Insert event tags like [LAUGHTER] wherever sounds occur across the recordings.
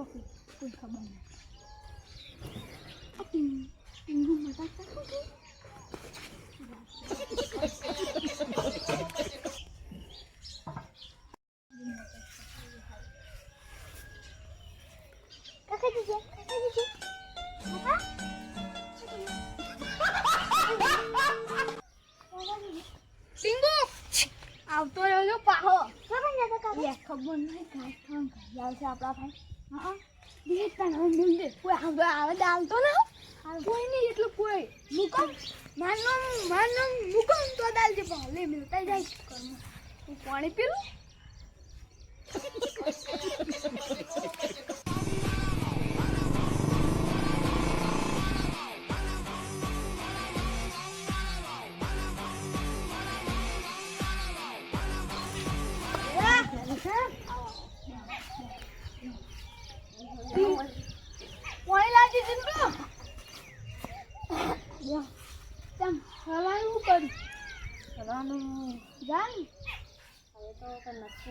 તો સોફી કોઈ ખબર નહીં ટીંગુ આવતો રહ્યો પાહો ખબર ને કાકા ખબર નહીં કાઈ ખામ આવશે આપણા ભાઈ હા દે કોઈ આવે આવે? દાલતો ના કોઈ નહીં એટલું કોઈ. મૂકો માનો માનો મુકમ તો દાલ જે પણ લે મિલતા જાય. ઘરમાં. હું પાણી પીલું? [LAUGHS]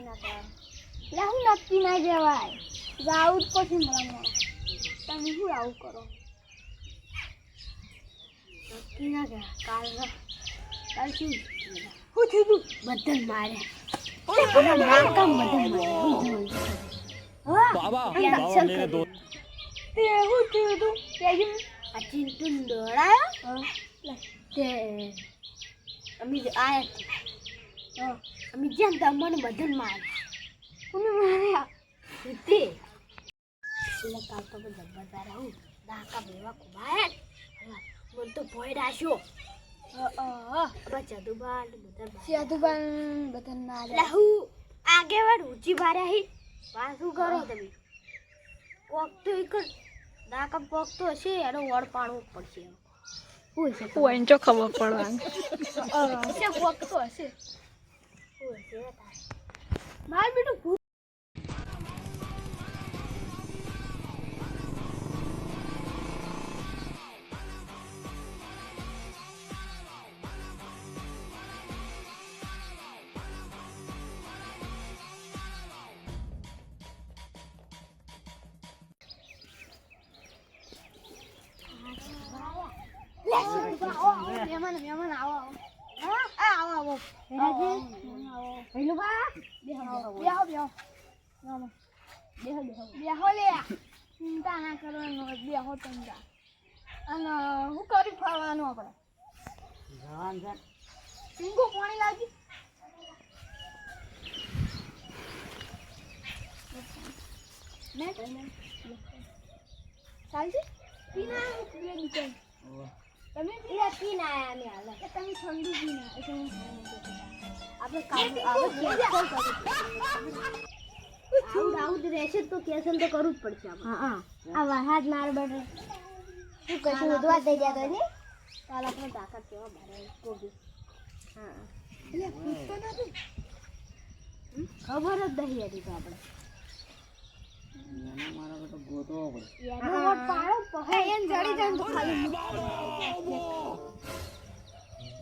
નક્કી ના હું નક્કી ના જવાય. આવું પછી મળવાનું તમે શું આવું કરો? નક્કી ના કહેવાય કાલ કાલ શું શું થયું બધન મારે. ચિંટુન દોડાયો? અમે આયા અમે જેમ તો મને માર્યા મારે કોને માર્યા. તે એટલે કાલ તો મેં જબરદાર આવું. દાકા ભેવા કુમાયા મને તો ભોય રાખ્યો. અ જાદુબાન બધા જાદુબાન બધા મારે એટલે હું આગેવાડ ઊંચી ભાર્યા હી પાછું કરો તમે? કોક તો એક દાકા કોક તો હશે એનો વડ પાડવો પડશે. છે જો ખબર પડવાની. હશે કોક તો હશે. માર બેટું ભૂત મહેમાન મહેમાન આવો આવો હા આવો આવો હેલો બા. બેહો બેહો. બેહો બેહો. બેહો બેહો લે. ચિંતા ના કરવાનો બેહો તમે અને હું કરી ફરવાનું આપણે? સિંગો પાણી લાગી. મેં ચાલશે? પીના બે દુકાન તમે પીલા પીને આયા અમે હાલ. તમે ઠંડુ પીને આપણે કામ આવું આવું રહેશે તો કેન્સલ તો કરવું જ પડશે હા હા. આ વરસાદ માર બટે. શું કશું ઉધવા થઈ જતો ને કાલ આપણે તાકાત કેવા ભરે કોબી હા. ખબર જ નહીં હતી તો આપણે.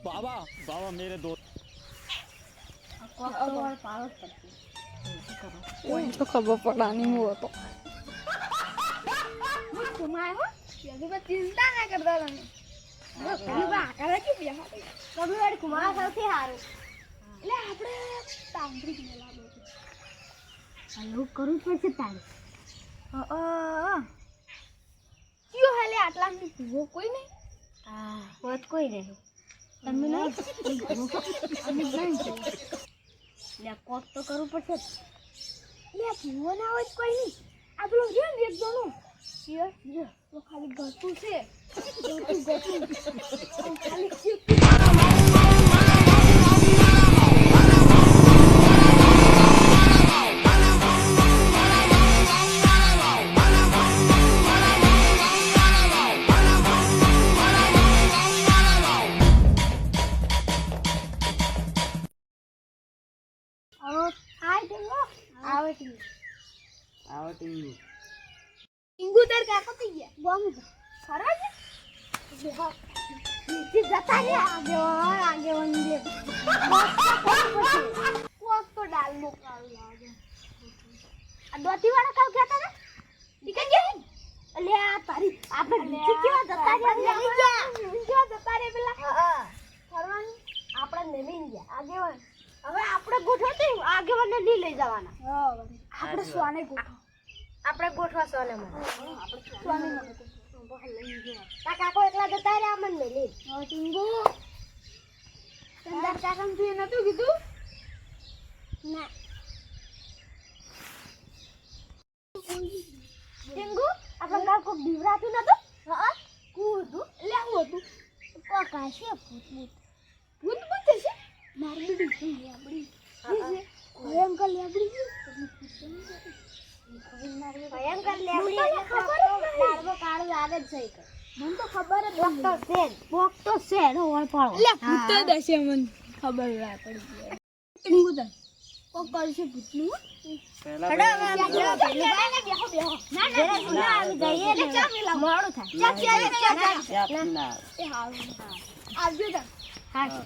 બાબા બાબા મેરે દોસ્ત ઓછો ખબર પડવાની હું હતો ચિંતા ના કરતા તમે કુમાર સૌથી સારું એટલે આપણે તાંત્રિક મેળા કરું પડશે તારી કયો હાલે આટલા ભૂવો કોઈ નહીં? હા હોત કોઈ નહીં. તમે નહીં? લે કોક તો કરવું પડશે. લે ભૂવો ના હોય કોઈ નહીં. આ પેલો છે ને એક જણો યસ યસ તો ખાલી ગતું છે. ગતું ગતું ખાલી ટીંગુ ટીંગુ તાર કાકો થઈ ગયા. બોમ ખરા છે નીચે જતા રે આગેવાન આગેવાન દે કોક તો ડાલ મોકાવ લાગે આ દોતી વાળા કાવ કહેતા ને નીકળ ગયા અલે આ તારી આપણે નીચે કેવા જતા રહ્યા કેવા જતા રે પેલા? ફરવાનું? આપણે નમી ગયા. આગે હવે આપણે ગોઠવતી? આગેવાનને નહીં લઈ જવાના. આપણે સ્વાને ગોઠવો આપણે ગોઠવા સોને કાકો એકલા જતા રહ્યા અમન મેલી ટીંગુ ચંદર કાકમ તું નતું કીધું? ના. ટીંગુ આપણે કોક દીવરાતું નતું હા? કૂદું લેવું હતું. કોક છે ભૂત ભૂત ભૂત ભૂત છે મારી બીડી છે લેબડી. ભયંકર લેબડી દાળમાં કાળું લાગે જ છે મને તો ખબર જ એટલે ભૂત મને. ખબર ના પડી. કરશે ભૂતનું હવે આપણે બેહો બેહો ના ના ના આવી જઈએ ને મોડું થાય ચા ચા ચા ચા પીના એ હારું આવજો તાર હા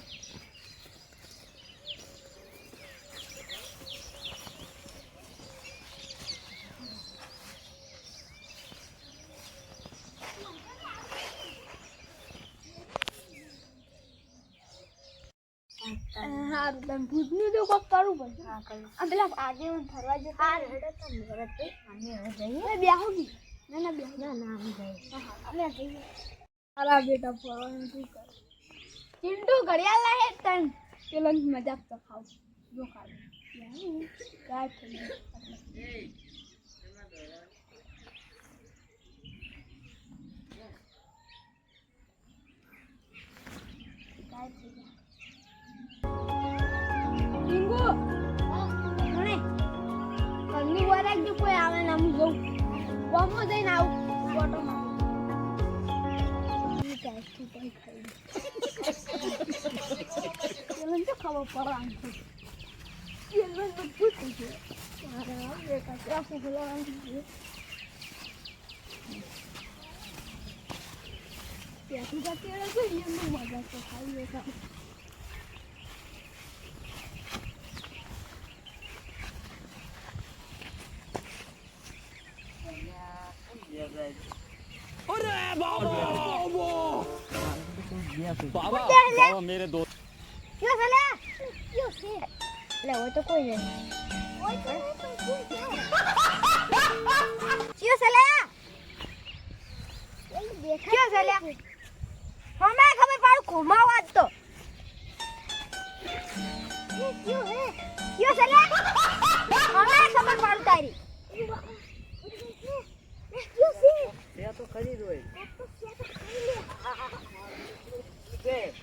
હારું તને ભૂતનું તો કોક કરવું પડશે હા કરું. આ પેલા આગેવાન ફરવા જતો હા હેડો તો મુરત અમે હવે જઈએ. એ બેહો બી. ના ના બે ના ના અમે જઈએ. અમે જઈએ. તારા બેટા ફરવાનું શું કર? ચિંટુ ઘડિયાળ લાહે તન. પેલો મજાક તો ખાવ. જો ખાવ ગાય થઈ પેલું તો પૂછ્યું છે મારે આ છે લે હોય તો કોઈ તો કોઈ છે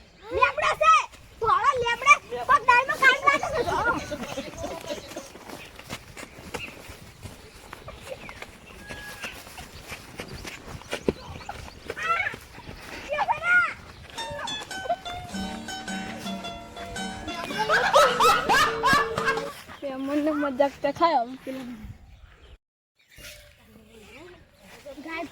મને મજાક તો ખાય હવે પેલું ગાય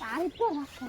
તારી તો રાખો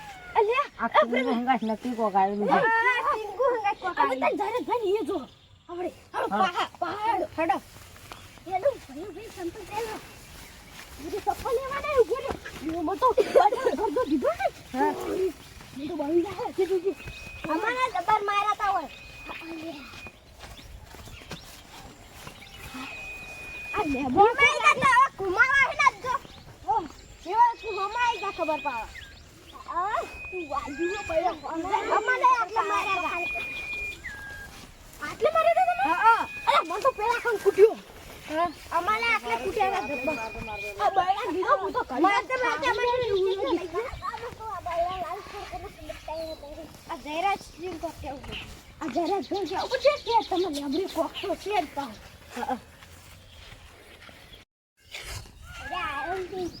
આખું હંગાશ નક્કી કોક આવેલું છે આ બધા જારે એ જો. આવડે આવડે પહાડ ભાઈ ભાઈ સંતો દેલો બધી સફળ મારા તા હોય. આ લે બોલ મેં કહેતા કુમાર આવી ના ખબર પાવા. તો તમારી અલે પેલા કદી ઉ દીધું છે બડા બળી જાય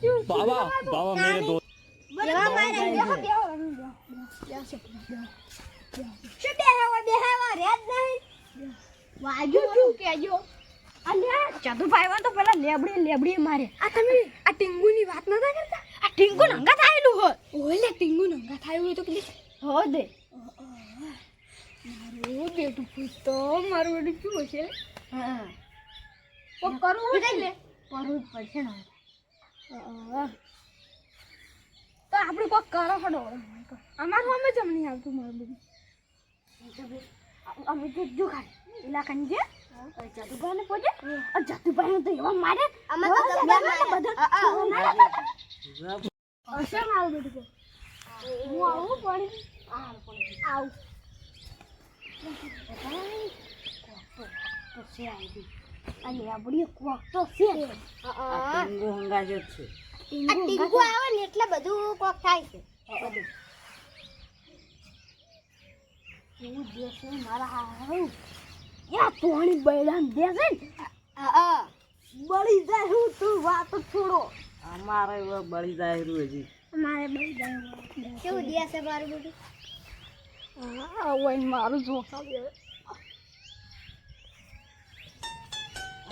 बाबा बाबा मेरे दो જેવા મારે બેહો બેહો બેહો શું બેહાવા બેહાવા રે જ નહીં વાજુ શું કેજો અલ્યા ચતુભાઈ વા તો પેલા લેબડી લેબડી મારે આ તમે આ ટીંગુની વાત નતા કરતા આ ટીંગુ નંગા થાયેલું હો ઓલે ટીંગુ નંગા થાયું હોય તો કે હો દે મારું બેટું પૂછતો મારું બેટું શું હશે હા ઓ કરવું છે લે કરવું જ પડશે ને તો આપણે કોક કરો હડો. અમાર હોમે જમણી આવતું મારું બધું. અમે તો જો ખાલી એલા જે જતુભાઈ ને પોજે. જતુભાઈ તો એવા મારે. અમે તો બધા અસર આવું બધું હું આવું પણ? આવું. તો આવી અને આપણી કોક તો છે. આ ટીંગુ હંગાજો છે. આ ટીંગુ આવે ને એટલે બધું કોક થાય છે. બધું. એવું જે મારા હારું યા તોણી બૈરાન દે ને? હા બળી જાય હું તું વાત છોડો. અમારે બળી જાય હજી. મારે બળી જાય કેવું દે છે મારું બધું? હા ઓય મારું જોખા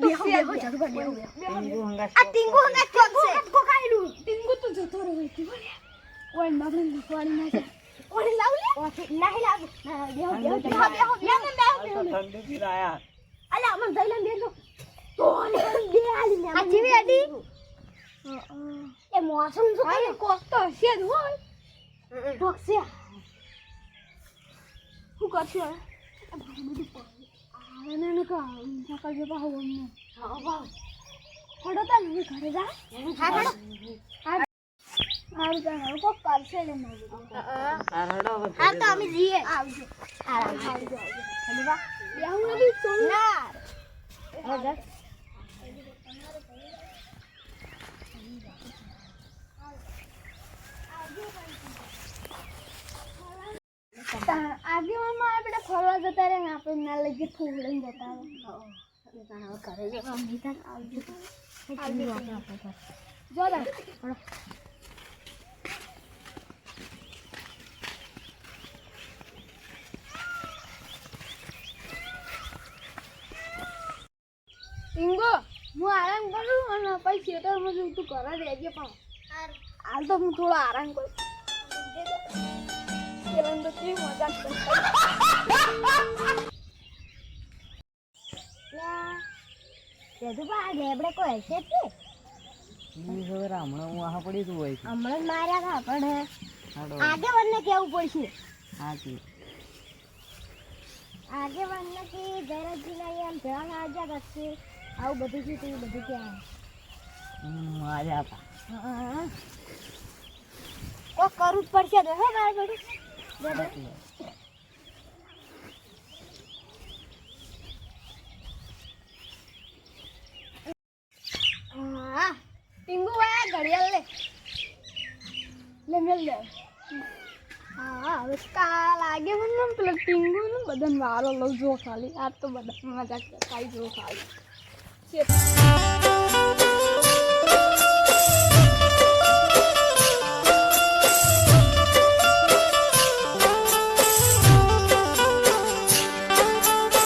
ટીંગુ હંગાજ આ ટીંગુ હંગાત કો છે ટીંગુ તો જતો રહ્યો. છે ઓય બાપરે લખવાડી નાખે. ઓને લાવ લે નહીં લાવ. બેહો બેહો બેહો બેહો બેહો બેહો ઠંડી પી રહ્યા અલા અમન જઈલન બેસો તો બે આલી મે આ જીવી હતી? એ મોસમ જો કરે કોક તો હશે જ હોય. ઢોકસે શું કરશું હવે? બધું બધું પાણી. આવે ને એને કહો, સકાળ જે પાછું અમને. હા બાવ હેડો તાન હવે ઘરે જા. હા હેડો હારું તાન હવે કોક કરશે ને મારું હવે હા તો અમે જઈએ આવજો. આરામ આવજો, આવજો. બા બેહું નથી, સોનું. ના હવે તા- આગેવાનમાં આપણે ફરવા જતા રહે ને આપણે ના લઈ જતા રહે. ઘરે જવા મીઠા આવજો જો તાન. ટીંગો હું આરામ કરું અને પછી થિયેટરમાં જઉં તું ઘરે રહેજે પણ હાલ તો હું થોડો આરામ કરું પેલા તો કેવી મજા યદુબા આ કોઈ હશે જ ને ઈ હમણાં હું આહા પડી તું હોય હમણાં માર્યા હતા પણ હાડો. આગેવાનને કેવું પડશે હાચી. આગેવાનને કે જયરાજજીના એમ ધ્યાન આજા કરશે આવું બધું છે તું બધું ક્યાં માર્યા હતા. કરવું જ પડશે તો હે મારે બધું ટીંગુ વાયા ઘડિયાળ લે લે મેલ લે હા હવે લાગે મને પેલા ટીંગુ ને બધાને વારો લઉં જો ખાલી. આ તો બધા મજાક થાય જો ખાલી.